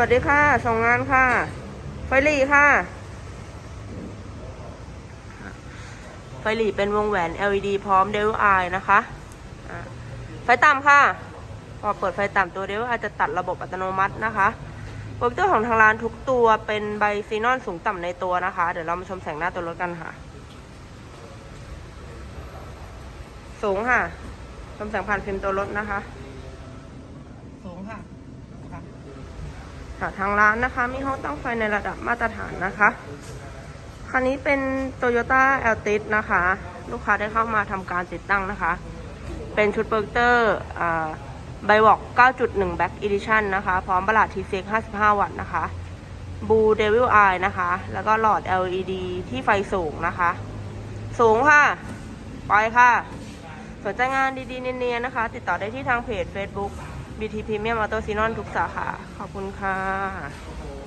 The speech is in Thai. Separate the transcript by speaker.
Speaker 1: วัสดีค่ะส่งงานค่ะ ไฟหลีค่ะ ไฟหลีเป็นวงแหวน LED พร้อม d e v i Eye นะคะไฟต่ำค่ะ พอเปิดไฟต่ำตัว d e v i Eye จะตัดระบบอัตโนมัตินะคะโปรเจคเตอร์ของทางร้านทุกตัวเป็นใบซีนอนสูงต่ำในตัวนะคะ เดี๋ยวเรามาชมแสงหน้าตัวรถกันค่ะ สูงค่ะ ชมแสงผ่านฟิล์มตัวรถนะคะ สูงค่ะ ค่ะทางร้านนะคะ มีห้องตั้งไฟในระดับมาตรฐานนะคะ คันนี้เป็น Toyota a l t i s นะคะ ลูกค้าได้เข้ามาทำการติดตั้งนะคะ เป็นชุดโปรเจคเตอร์ไบวอก9.1 Back Edition นะคะ พร้อมประหลาด TCX 55 วัตต์นะคะ Blue Devil Eye นะคะ แล้วก็หลอด LED ที่ไฟสูงนะคะ สูงค่ะ ไปค่ะ สนใจงานดีๆ เนียนๆนะคะ ติดต่อได้ที่ทางเพจ Facebook BT Premium Auto Sinon ทุกสาขา ขอบคุณค่ะ